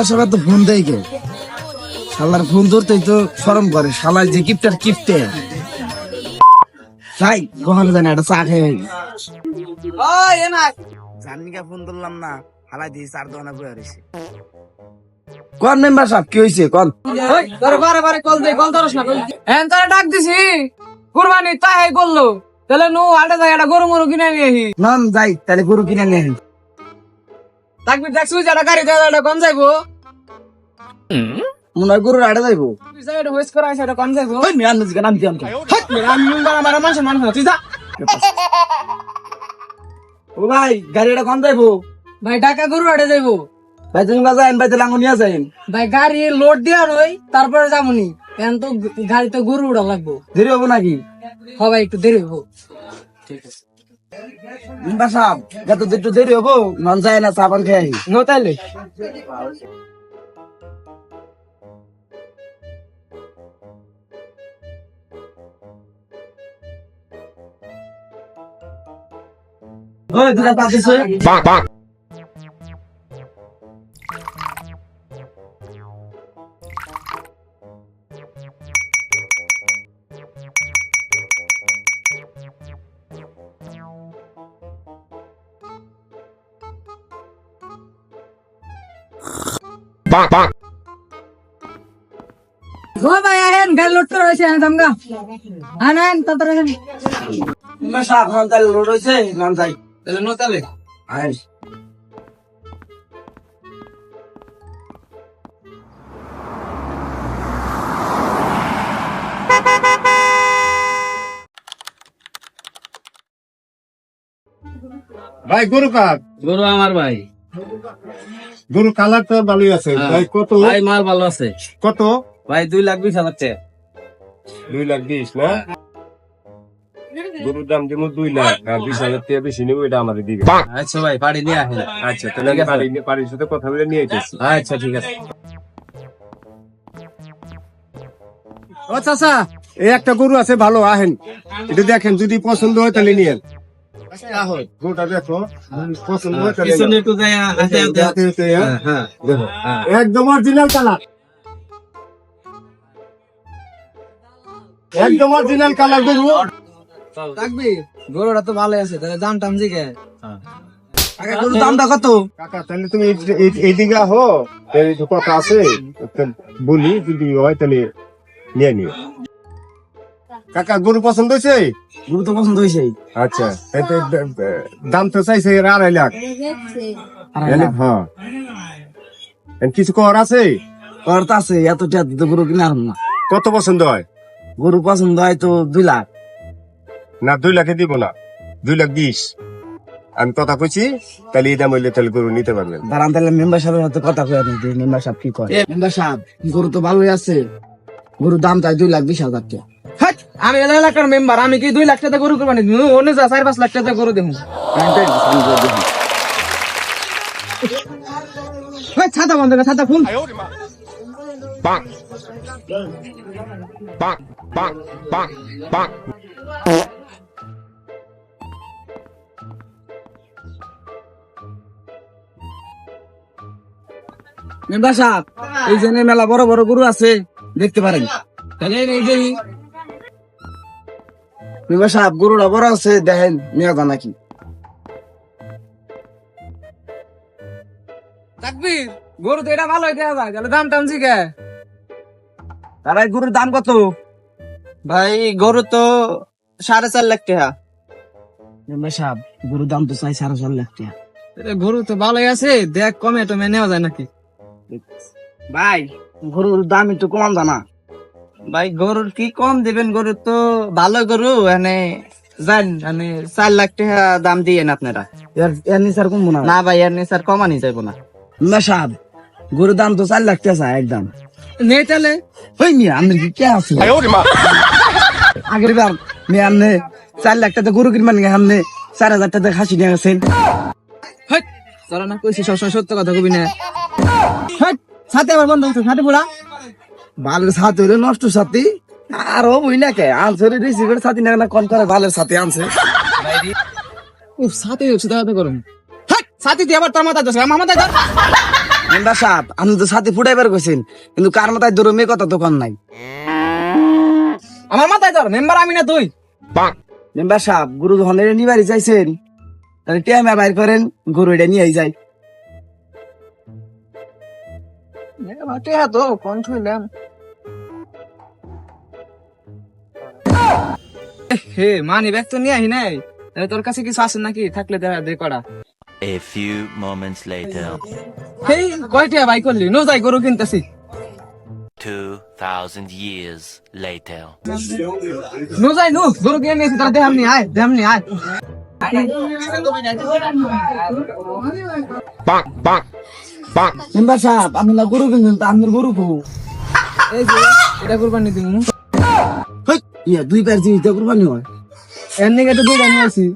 Member তো phone দেয় কে শালার ফোন ধরতেই তো শরম করে। শালার যে কিপটার কিপটে। যাই কখনো জানি একটা চা খেয়ে জানিকা ফোন ধরলাম না হালাই দিয়ে চার দোকানে বয়ে রয়েছে। কোন মেম্বার সাহেব কি হয়েছে কোন? বারে বারে কল দে কল ধরস না হ্যাঁ তারা ডাক দিছি। কুরবানি তাই বলল তাহলে নু আটা যায় একটা গরু মরু কিনে নিয়ে নন যাই তাহলে গরু কিনে নিয়ে আসি। তাকবি দেখছু একটা গাড়ি একটা কম যাইবো? মনে হয় গরুর আড়ে যাইবো। ওয়েস্ট করা আছে এটা কম যাইবো? ওই মিয়ান নজিকে নাম দিয়াম হাট মেরে আমি মুঙ্গা আমার মানুষ মানুষ তুই যা। ও ভাই গাড়িটা কোন যাইবো? ভাই টাকা গরু আটে যাইবো। ভাই তুমি বাজাইন ভাই তাহলে আঙুল নিয়ে যাইন। ভাই গাড়ি লোড দিয়া রই তারপরে যাবনি এখন তো গাড়ি তো গরু উড়া লাগবো। দেরি হব নাকি? হ ভাই একটু দেরি হব। মেম্বার সাহেব যত একটু দেরি হব নন যায় না পান খেয়ে আসি নো তাইলে। ওই দুটা পাতিস ও ভাই আহেন গাড়ি লোড করে রয়েছে আহেন দামগা আনেন তাড়াতাড়ি আহেন মেম্বার সাহেব নন তাহলে লোড হয়েছে নন যাই তাহলে নো তাইলে আয় ভাই গরু কার? গরু আমার ভাই। গরু কালার তো ভালোই আছে। হ্যাঁ। ভাই কত? ভাই মাল ভালো আছে। কত? ভাই দুই লাখ বিশ হাজার টাকা। দুই লাখ বিশ না? গরুর দাম যেমন দুই লাখ আর বিশ হাজার টাকা বেশি নেব এটা আমাদের দিবে আচ্ছা ভাই পাড়ি নিয়ে আসেন। আচ্ছা তাহলে বাড়ি নিয়ে বাড়ির সাথে কথা বলে নিয়ে যেতেছি আচ্ছা ঠিক আছে। ও চাচা এই একটা গরু আছে ভালো আহেন। এটা দেখেন যদি পছন্দ হয় তাহলে নিয়েন। একদম অরিজিনাল কালার একদম অরিজিনাল কালার গরু থাকবি গরুটা তো ভালো আছে তাহলে দামটা কত? কাকা তাহলে তুমি এইদিকে আহো। কথা আছে বলি যদি হয় তাহলে নিয়ে নিও। কাকা গরু পছন্দ হয়েছে? গরু তো পছন্দ হয়েছে আচ্ছা এতে দাম তো চাইছে এর আড়াই লাখ। হ্যাঁ। কিছু কর আছে? খরচ আছে এত টাকা দিতে গরু না। কত পছন্দ হয়? গরু পছন্দ হয় তো দুই লাখ। না দুই লাখে দিব না। দুই লাখ বিশ। আমি কথা কইছি তাহলে এই দাম হইলে তাহলে গরু নিতে পারবেন। দাঁড়ান তাহলে মেম্বার সাহেবের সাথে কথা কই নিই মেম্বার সাহেব কি করে মেম্বার সাহেব গরু তো ভালোই আছে। গরুর দাম চাই দুই লাখ বিশ হাজার টাকা আমি এলাকা এলাকার মেম্বার আমি কি দুই লাখ টাকা গরু করবানি অন্য যা চার পাঁচ লাখ টাকা গরু দেবো। ছাতা বন্ধ ছাতা ফুল মেম্বার সাহেব, এই জন্য মেলা বড় বড় গরু আছে, দেখতে পারেন। তাহলে এই যে মেম্বার সাহেব গরুটা বড় আছে দেখেন নিয়ে যান নাকি তাকবির গরু তো এটা ভালো দেওয়া যায় তাহলে দাম টাম জিগে। তারা এই গরুর দাম কত? ভাই গরু তো সাড়ে চার লাখ টাকা। মেম্বার সাহেব গরুর দাম তো চাই সাড়ে চার লাখ টাকা। গরু তো ভালোই আছে দেখ কমে টমে নেওয়া যায় নাকি। ভাই গরুর দাম একটু কম জানা। ভাই গরুর কি কম দিবেন? গরু তো ভালো গরু মানে জান মানে চার লাখ টাকা দাম দিয়েন আপনারা। এর এর নিচে আর কমবো না। না ভাই এর নিচে আর কমানি যাব না। সাহেব গরুর দাম তো চার লাখ টাকা একদম। নেই তাহলে? ওই মিয়া আপনি কি কে আছে? আগের বার মেয়ে আপনি চার লাখ টাকা গরু কিনবেন আপনি চার হাজার টাকা খাসি নিয়ে গেছেন। হাট, তোরা না কইছি সবসময় সত্য কথা কবি না। হাট, সাথে আবার বন্ধ হচ্ছে সাথে পুরা বালের সাথে হইলে নষ্ট সাথী আর ও বই না কে আনছে রে রিসিভের সাথী না না কোন করে বালের সাথে আনছে। উফ সাথে হচ্ছে দাদা করুন হাট, সাথে দিয়ে আবার তোর মাথা দোষ আমার মাথা মেম্বার সাহেব আপনি তো সাথে ফুটাইবার গেছেন কিন্তু কার মাথায় ধরো মেয়ে কথা দোকান নাই। আমার মাথায় ধর মেম্বার আমি না তুই। মেম্বার সাহেব গুরু যখন এটা নিবারি চাইছেন তাহলে টিয়ামে বাইর করেন গরু এটা নিয়ে যাই টিয়া তো কোন ছুইলাম হে মানি ব্যাগ তো নিয়ে আহি নাই? তোর কাছে কিছু আছে নাকি? থাকলে দেখা দে করা A few moments later, হেই কয়টা বাই করলি? নো যাই গরু কিনতেছি। 2,000 years later. নো যাই নো গরু কিনে নিয়েছি দেহাম নি আয় দেহাম নি আয়। মেম্বার সাহেব না গরু তা আপনার গরু এই যে এটা কুরবানি দিমু। ইয়া দুই পায়ের জিনিস দিয়ে কুরবানি হয়? এর নিকে তো নিয়ে আসি।